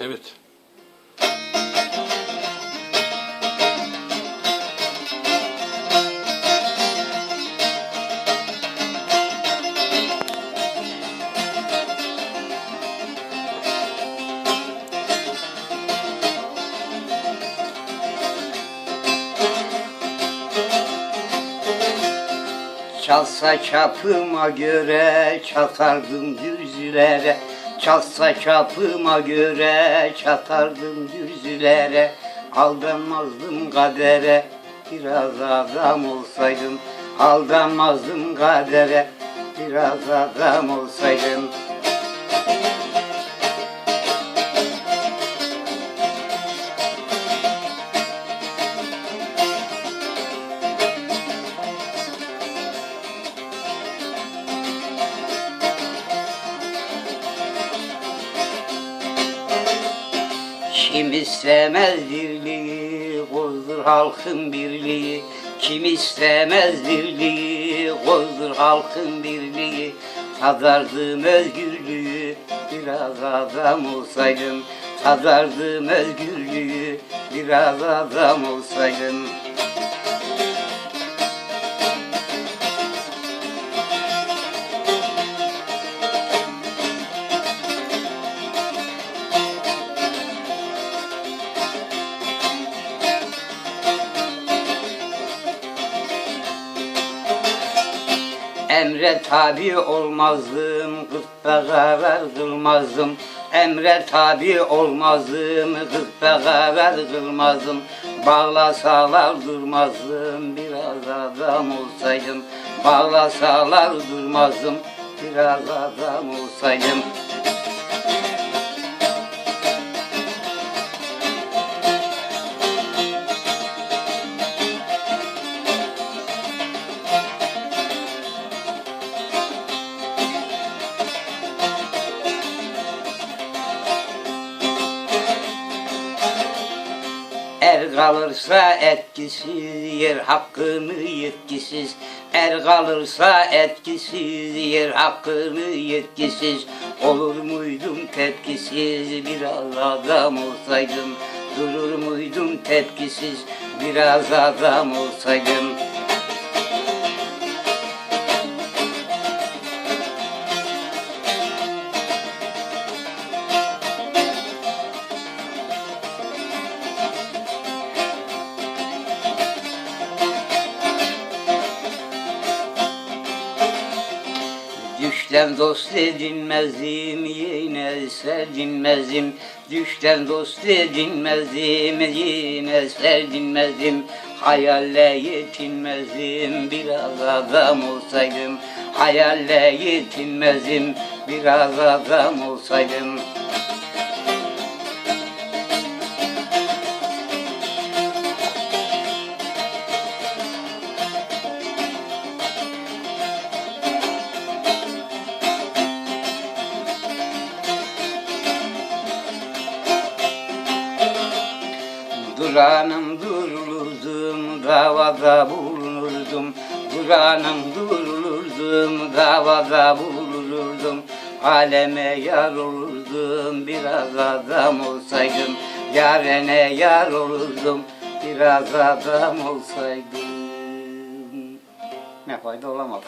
Evet. Çalsa çapıma göre çatardım dürzülere Çalsa çapıma göre çatardım dürzülere Aldanmazdım kadere. Biraz adam olsaydım Aldanmazdım kadere. Biraz adam olsaydım Kim istemez dirliği, kozdur halkın birliği. Kim istemez dirliği, kozdur halkın birliği. Tadardım özgürlüğü, biraz adam olsaydım. Tadardım özgürlüğü, biraz adam olsaydım. Emre tabi olmazdım, gırtla karar kılmazdım. Emre tabi olmazdım, gırtla karar kılmazdım. Bağlasalar durmazdım, biraz adam olsaydım. Bağlasalar durmazdım, biraz adam olsaydım. Er kalırsa etkisiz yer hakkını yetkisiz? Er kalırsa etkisiz yer hakkını yetkisiz? Olur muydum tepkisiz? Biraz adam olsaydım Durur muydum tepkisiz? Biraz adam olsaydım Düşten dost edinmezdim yine serdinmezdim Düşten dost edinmezdim yine serdinmezdim Hayalle yetinmezdim biraz adam olsaydım. Hayalle yetinmezdim biraz adam olsaydım Duranım durulurdum, davada bulunurdum. Duranım durulurdum, davada bulunurdum. Aleme yar olurdum, biraz adam olsaydım. Yarene yar olurdum, biraz adam olsaydım. Ne fayda olamadı.